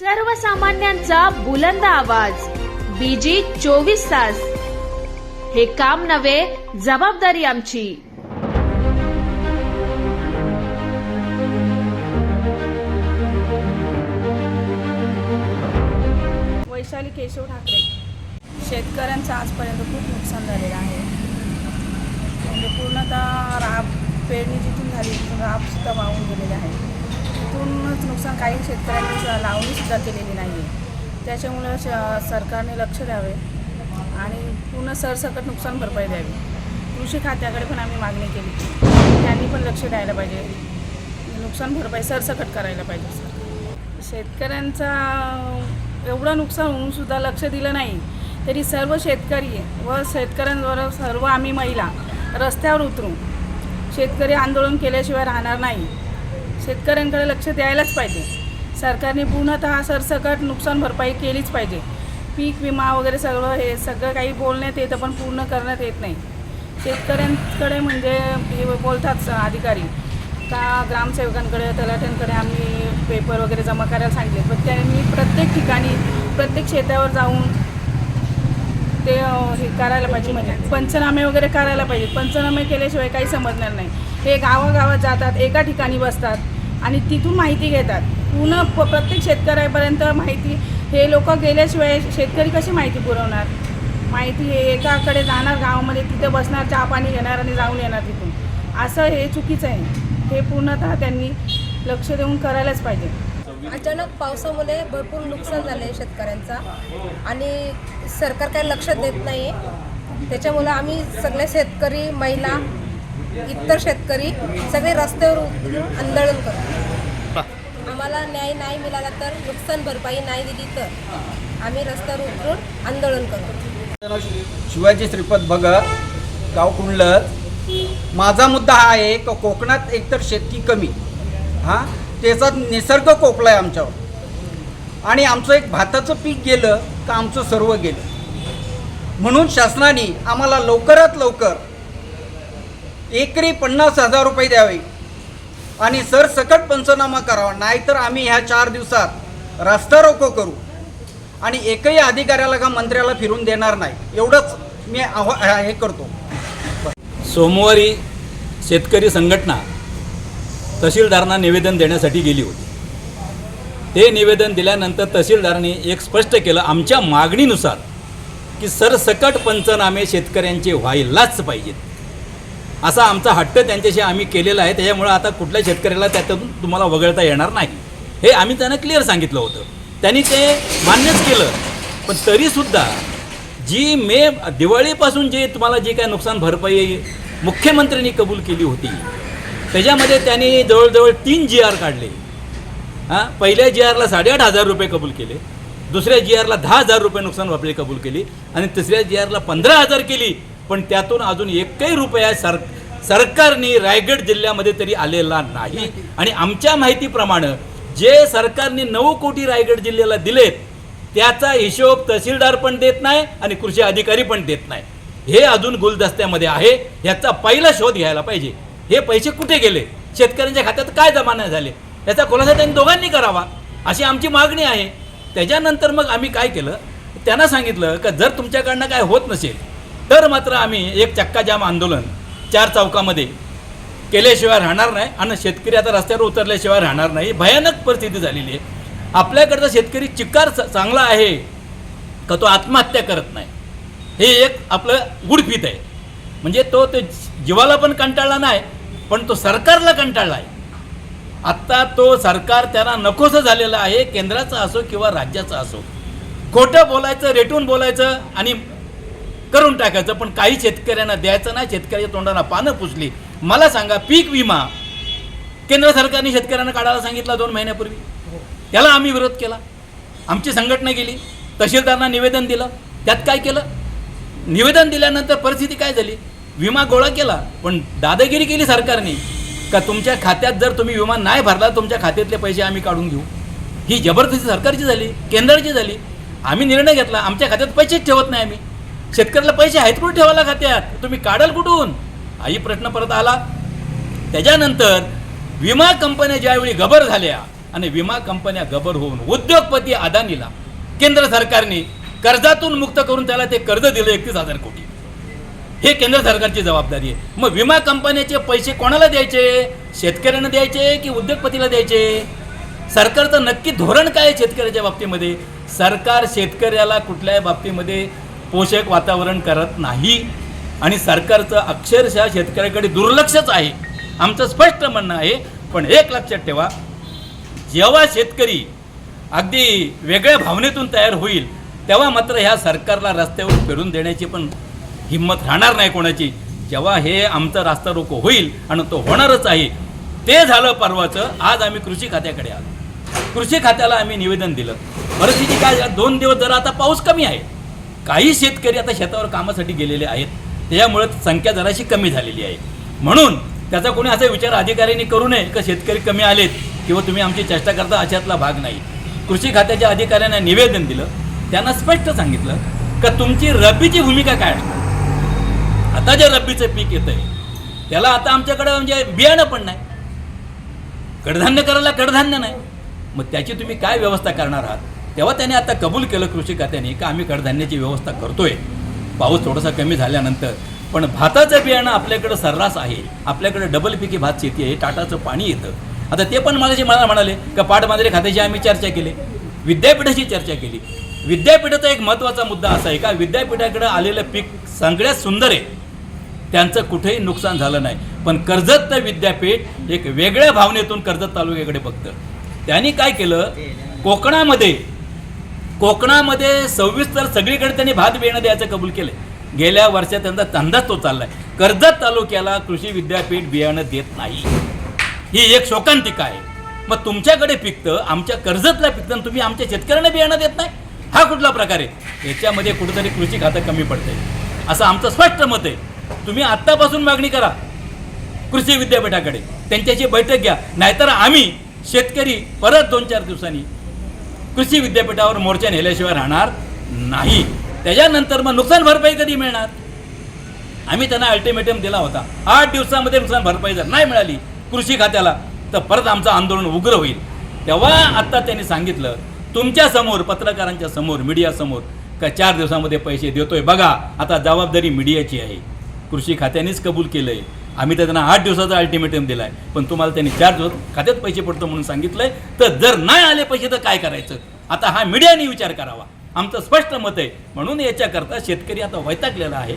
सर्वसामान्यांचा बुलंद आवाज. बीजी चोवीस तास. हे काम नव्हे जबाबदारी आमची. वैशाली केशव ठाकरे. शेतकऱ्यांचं आजपर्यंत खूप नुकसान झालेलं आहे. म्हणजे पूर्णतः राब पेरणी जिथून झाली तिथून राबसुद्धा वाहून गेलेले आहे. तिथूनच नुकसान काही शेतकऱ्यांनी लावणीसुद्धा केलेली नाही आहे त्याच्यामुळं श सरकारने लक्ष द्यावे आणि पूर्ण सरसकट नुकसान भरपाई द्यावी. कृषी खात्याकडे पण आम्ही मागणी केली. त्यांनी पण लक्ष द्यायला पाहिजे. नुकसान भरपाई सरसकट करायला पाहिजे. सर शेतकऱ्यांचा एवढं नुकसान होऊन सुद्धा लक्ष दिलं नाही तरी सर्व शेतकरी व शेतकऱ्यांवर सर्व आम्ही महिला रस्त्यावर उतरू. शेतकरी आंदोलन केल्याशिवाय राहणार नाही. शेतकऱ्यांकडे लक्ष द्यायलाच पाहिजे. सरकारने पूर्णतः सरसकट नुकसान भरपाई केलीच पाहिजे. पीक विमा वगैरे सगळं हे सगळं काही बोलण्यात येतं पण पूर्ण करण्यात येत नाही. शेतकऱ्यांकडे म्हणजे हे बोलतात स- अधिकारी. का ग्रामसेवकांकडे तलाठ्यांकडे आम्ही पेपर वगैरे जमा करायला सांगितले पण त्यांनी प्रत्येक ठिकाणी प्रत्येक शेतावर जाऊन ते हे करायला पाहिजे. म्हणजे पंचनामे वगैरे करायला पाहिजे. पंचनामे केल्याशिवाय काही समजणार नाही. हे गावागावात जातात एका ठिकाणी बसतात. आणि तिथून माहिती घेतात. पूर्ण प- प्रत्येक शेतकऱ्यापर्यंत माहिती. हे लोक गेल्याशिवाय शेतकरी कशी माहिती पुरवणार? माहिती हे एकाकडे जाणार गावामध्ये तिथे बसणार चहा पाणी घेणार आणि जाऊन येणार तिथून. असं हे चुकीचं आहे. हे पूर्णतः त्यांनी लक्ष देऊन करायलाच पाहिजे. अचानक पावसामुळे भरपूर नुकसान झालं आहे शेतकऱ्यांचा. आणि सरकार काही लक्ष देत नाही त्याच्यामुळं आम्ही सगळे शेतकरी महिला इतर शेतकरी सगळे रस्त्यावर उतरून आंदोलन करतो आम्हाला न्याय नाही मिळाला तर नुकसान भरपाई नाही दिली तर आम्ही रस्त्यावर उतरून आंदोलन करतो. शिवाजी श्रीपद भगत गाव कुंडलत माझा मुद्दा हा आहे की कोकणात एकतर शेती कमी. हां? त्याचा निसर्ग कोकला आहे आमच्यावर. आणि आमचं एक भाताचं पीक गेलं का आमचं सर्व गेलं. म्हणून शासनाने आम्हाला लवकरात लवकर एकरी पन्नास हजार रुपये द्यावे. आणि सरसकट पंचनामा करावा नाहीतर आम्ही ह्या चार दिवसात रास्ता रोको करू. आणि एकही अधिकाऱ्याला का मंत्र्याला फिरून देणार नाही एवढंच मी आव्हा हे करतो. सोमवारी शेतकरी संघटना तहसीलदारांना निवेदन देण्यासाठी गेली होती. ते निवेदन दिल्यानंतर तहसीलदारांनी एक स्पष्ट केलं आमच्या मागणीनुसार की सरसकट पंचनामे शेतकऱ्यांचे व्हायलाच पाहिजेत. असा आमचा हट्ट त्यांच्याशी आम्ही केलेला आहे. त्याच्यामुळं आता कुठल्या शेतकऱ्याला त्यातून तुम्हाला वगळता येणार नाही. हे आम्ही त्यांना क्लिअर सांगितलं होतं. त्यांनी ते मान्यच केलं. पण तरीसुद्धा जी मे दिवाळीपासून जे तुम्हाला जी काय नुकसान भरपाई मुख्यमंत्र्यांनी कबूल केली होती त्याच्यामध्ये त्यांनी जवळजवळ तीन जी आर काढले. हां पहिल्या जी आरला साडेआठ हजार रुपये कबूल केले. दुसऱ्या जी आरला दहा हजार रुपये नुकसान भरपाई कबूल केली. आणि तिसऱ्या जी आरला पंधरा हजार केली. पण त्यातून अजून एकही रुपया सर सरकारने रायगड जिल्ह्यामध्ये तरी आलेला नाही. आणि आमच्या माहितीप्रमाणे जे सरकारने नऊ कोटी रायगड जिल्ह्याला दिलेत त्याचा हिशोब तहसीलदार पण देत नाही आणि कृषी अधिकारी पण देत नाही. हे अजून गुलदस्त्यामध्ये आहे. याचा पहिला शोध घ्यायला पाहिजे. हे पैसे कुठे गेले? शेतकऱ्यांच्या खात्यात काय जमा नाही झाले? याचा खुलासा त्यांनी दोघांनी करावा अशी आमची मागणी आहे. त्याच्यानंतर मग आम्ही काय केलं? त्यांना सांगितलं का जर तुमच्याकडनं काय होत नसेल तर मात्र आम्ही एक चक्काजाम आंदोलन चार चौकामध्ये केल्याशिवाय राहणार नाही आणि शेतकरी आता रस्त्यावर उतरल्याशिवाय राहणार नाही. भयानक परिस्थिती झालेली आहे. आपल्याकडचा शेतकरी चिकार चांगला आहे का तो आत्महत्या करत नाही? हे एक आपलं गुडफीत आहे. म्हणजे तो ते जीवाला पण कंटाळला नाही पण तो सरकारला कंटाळला आहे. आत्ता तो सरकार त्यांना नकोसं झालेलं आहे केंद्राचं असो किंवा राज्याचं असो. खोटं बोलायचं रेटून बोलायचं आणि करून टाकायचं पण काही शेतकऱ्यांना द्यायचं नाही. शेतकऱ्याच्या तोंडाला पानं पुसली. मला सांगा पीक विमा केंद्र सरकारने शेतकऱ्यांना काढायला सांगितला दोन महिन्यापूर्वी? त्याला आम्ही विरोध केला. आमची संघटना गेली तहसीलदारांना निवेदन दिलं. त्यात काय केलं? निवेदन दिल्यानंतर परिस्थिती काय झाली? विमा गोळा केला पण दादागिरी केली सरकारने. का तुमच्या खात्यात जर तुम्ही विमा नाही भरला तुमच्या खात्यातले पैसे आम्ही काढून घेऊ? ही जबरदस्ती सरकारची झाली केंद्राची झाली. आम्ही निर्णय घेतला आमच्या खात्यात पैसेच ठेवत नाही आम्ही. शेतकऱ्याला पैसे आहेत कुठे ठेवायला खात्यात? तुम्ही काढाल कुठून? हाही प्रश्न परत आला. त्याच्यानंतर विमा कंपन्या ज्यावेळी गबर झाल्या आणि विमा कंपन्या गबर होऊन उद्योगपती अदानीला केंद्र सरकारने कर्जातून मुक्त करून त्याला ते कर्ज दिलं एकतीस हजार कोटी. हे केंद्र सरकारची जबाबदारी आहे. मग विमा कंपन्याचे पैसे कोणाला द्यायचे? शेतकऱ्यांना द्यायचे की उद्योगपतीला द्यायचे? सरकारचं नक्की धोरण काय आहे शेतकऱ्याच्या बाबतीमध्ये? सरकार शेतकऱ्याला कुठल्याही बाबतीमध्ये पोषक वातावरण करत नाही. आणि सरकारचं अक्षरशः शेतकऱ्याकडे दुर्लक्षच आहे. आमचं स्पष्ट म्हणणं आहे पण एक लक्षात ठेवा जेव्हा शेतकरी अगदी वेगळ्या भावनेतून तयार होईल तेव्हा मात्र ह्या सरकारला रस्त्यावर फिरून देण्याची पण हिंमत राहणार नाही कोणाची. जेव्हा हे आमचं रास्ता रोको होईल आणि तो होणारच आहे. ते झालं परवाचं आज आम्ही कृषी खात्याकडे आलो. कृषी खात्याला आम्ही निवेदन दिलं. परिस्थिती काय दोन दिवस जरा आता पाऊस कमी आहे. काही शेतकरी आता शेतावर कामासाठी गेलेले आहेत. त्याच्यामुळे संख्या जराशी कमी झालेली आहे. म्हणून त्याचा कोणी असा विचार अधिकाऱ्यांनी करू नये का शेतकरी कमी आलेत किंवा तुम्ही आमची चेष्टा करता अशातला भाग नाही. कृषी खात्याच्या अधिकाऱ्यांना निवेदन दिलं. त्यांना स्पष्ट सांगितलं का तुमची रब्बीची भूमिका काय असणार आता जे रब्बीचं पीक येतं आहे त्याला आता आमच्याकडं म्हणजे बियाणं पण नाही. कडधान्य करायला कडधान्य नाही. मग त्याची तुम्ही काय व्यवस्था करणार आहात? तेव्हा त्याने आता कबूल केलं कृषी खात्याने का आम्ही कडधान्याची व्यवस्था करतोय. पाऊस थोडासा कमी झाल्यानंतर. पण भाताचं बियाणं आपल्याकडं सर्रास आहे. आपल्याकडे डबल पिकी भात शेती आहे टाटाचं पाणी येतं. आता ते पण मला मला म्हणाले का पाटमांजरे खात्याची आम्ही चर्चा केली. विद्यापीठाची चर्चा केली. विद्यापीठाचा एक महत्त्वाचा मुद्दा असा आहे का विद्यापीठाकडे आलेलं पीक सगळ्यात सुंदर आहे. त्यांचं कुठेही नुकसान झालं नाही. पण कर्जत विद्यापीठ एक वेगळ्या भावनेतून कर्जत तालुक्याकडे बघतं. त्यांनी काय केलं? कोकणामध्ये कोकणामध्ये सव्वीस तर सगळीकडे त्यांनी भात बियाणं द्यायचं कबूल केलं गेल्या वर्षात त्यांचा धंदाच तो चाललाय. कर्जत तालुक्याला कृषी विद्यापीठ बियाणं देत नाही. ही एक शोकांतिका आहे. मग तुमच्याकडे पिकतं आमच्या कर्जतला पिकतं आणि तुम्ही आमच्या शेतकऱ्यांना बियाणं देत नाही? हा कुठला प्रकार आहे? याच्यामध्ये कुठेतरी कृषी खातं कमी पडतंय. असं आमचं स्पष्ट मत आहे. तुम्ही आत्तापासून मागणी करा कृषी विद्यापीठाकडे. त्यांच्याशी बैठक घ्या. नाहीतर आम्ही शेतकरी परत दोन चार दिवसांनी कृषी विद्यापीठावर मोर्चा नेल्याशिवाय राहणार नाही. त्याच्यानंतर मग नुकसान भरपाई कधी मिळणार? आम्ही त्यांना अल्टिमेटम दिला होता. आठ दिवसामध्ये नुकसान भरपाई जर नाही मिळाली कृषी खात्याला तर परत आमचं आंदोलन उग्र होईल. तेव्हा आत्ता त्यांनी सांगितलं तुमच्यासमोर पत्रकारांच्या समोर मीडियासमोर का चार दिवसामध्ये पैसे देतोय? बघा आता जबाबदारी मीडियाची आहे. कृषी खात्यानेच कबूल केलं आहे आम्ही तर त्यांना आठ दिवसाचा अल्टिमेटम दिला आहे पण तुम्हाला त्यांनी चार दिवस खात्यात पैसे पडतो म्हणून सांगितलंय. तर जर नाही आले पैसे तर काय करायचं? आता हा मीडियाने विचार करावा. आमचं स्पष्ट मत आहे. म्हणून याच्याकरता शेतकरी आता वैतागलेला आहे.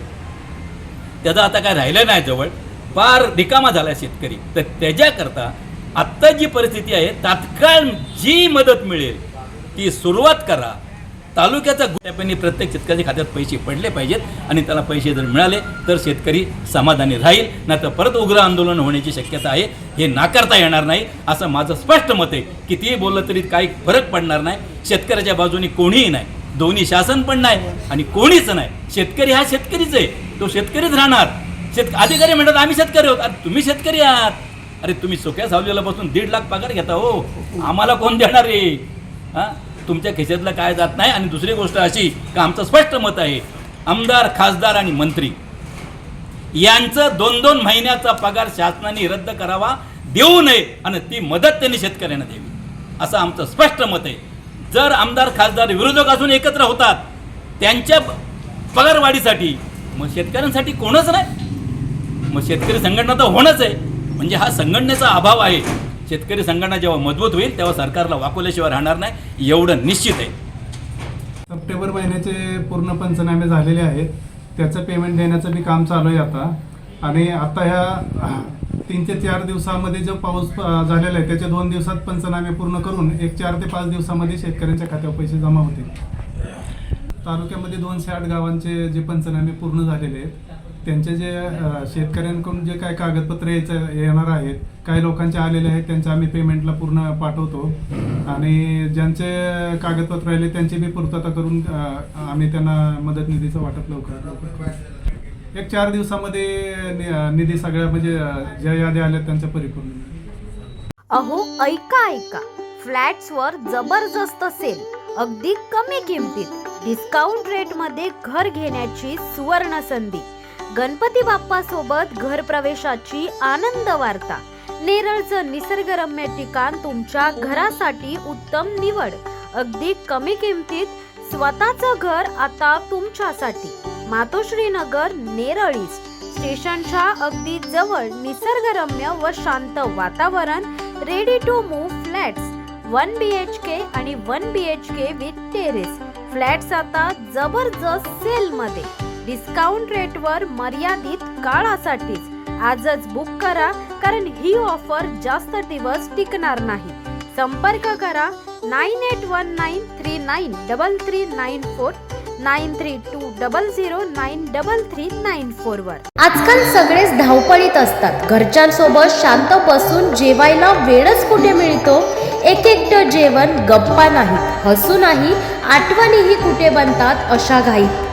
त्याचा आता काय राहिलं नाही जवळ. फार रिकामा झाला शेतकरी. तर त्याच्याकरता आत्ता जी परिस्थिती आहे तात्काळ जी मदत मिळेल ती सुरुवात करा. तालुक्याचा गुन्ह्यापैकी प्रत्येक शेतकऱ्याच्या खात्यात पैसे पडले पाहिजेत आणि त्याला पैसे जर मिळाले तर शेतकरी समाधानी राहील नाही तर परत उग्र आंदोलन होण्याची शक्यता आहे. हे नाकारता येणार नाही असं माझं स्पष्ट मत आहे. कितीही बोललं तरी काही फरक पडणार नाही. शेतकऱ्याच्या बाजूनी कोणीही नाही. दोन्ही शासन पण नाही आणि कोणीच नाही. शेतकरी हा शेतकरीच आहे. तो शेतकरीच राहणार. शेत अधिकारी म्हणतात आम्ही शेतकरी आहोत. तुम्ही शेतकरी आहात. अरे तुम्ही सुक्या सावलीला बसून दीड लाख पगार घेता हो. आम्हाला कोण देणार रे हां? तुमच्या खिशातलं काय जात नाही. आणि दुसरी गोष्ट अशी का आमचं स्पष्ट मत आहे आमदार खासदार आणि मंत्री यांचं दोन दोन महिन्याचा पगार शासनाने रद्द करावा देऊ नये आणि ती मदत त्यांनी शेतकऱ्यांना द्यावी. असं आमचं स्पष्ट मत आहे. जर आमदार खासदार विरोधक असून एकत्र होतात त्यांच्या पगारवाढीसाठी मग शेतकऱ्यांसाठी कोणच नाही. मग शेतकरी संघटना तर होणंच आहे. म्हणजे हा संघटनेचा अभाव आहे. शेतकरी संघटना जेव्हा मजबूत होईल तेव्हा सरकारला वाकवल्याशिवाय राहणार नाही एवढं निश्चित आहे. सप्टेंबर महिन्याचे पूर्ण पंचनामे झालेले आहेत. त्याचं पेमेंट देण्याचं बी काम चालू आहे आता. आणि आता ह्या तीन ते चार दिवसामध्ये जो पाऊस झालेला आहे त्याचे दोन दिवसात पंचनामे पूर्ण करून एक चार ते पाच दिवसामध्ये शेतकऱ्यांच्या खात्यावर पैसे जमा होतील. तालुक्यामध्ये दोनशे आठ गावांचे जे पंचनामे पूर्ण झालेले आहेत. त्यांचे जे शेतकऱ्यांकडून जे काय कागदपत्र यायचं येणार आहेत काही लोकांचे आलेले आहेत त्यांचे आम्ही पेमेंटला पूर्ण पाठवतो. आणि ज्यांचे कागदपत्र राहिले त्यांची बी पूर्तता करून आम्ही त्यांना मदत निधीचं वाटप लवकर. एक चार दिवसामध्ये निधी सगळ्या म्हणजे ज्या याद्या आल्या त्यांच्या परिपूर्ण. अहो ऐका ऐका. फ्लॅट्सवर जबरदस्त सेल अगदी कमी किमतीत. डिस्काउंट रेटमध्ये घर घेण्याची सुवर्ण संधी गणपती बाप्पा सोबत घर प्रवेशाची आनंद वार्ता. नेरळचं निसर्गरम्य ठिकाण तुमच्या घरासाठी उत्तम निवड. अगदी कमी किमतीत स्वतःचं घर आता तुमच्यासाठी. मातोश्री नगर नेरळ ईस्ट. स्टेशनच्या अगदी जवळ निसर्गरम्य व शांत वातावरण ready to move flats one B H K आणि one B H K with terrace flats आता जबरदस्त सेलमध्ये डिस्काउंट रेटवर मर्यादित काळासाठीच आजच बुक करा कारण ही ऑफर जास्त दिवस टिकणार नाही. संपर्क करा nine eight one nine three nine double three nine four nine three two double zero nine double three nine four वर. आजकाल सगळेच धावपळीत असतात. घरच्यांसोबत शांत बसून जेवायला वेळच कुठे मिळतो? एक एकटं जेवण गप्पा नाही हसू नाही आठवणीही कुठे बनतात? अशा घाईत.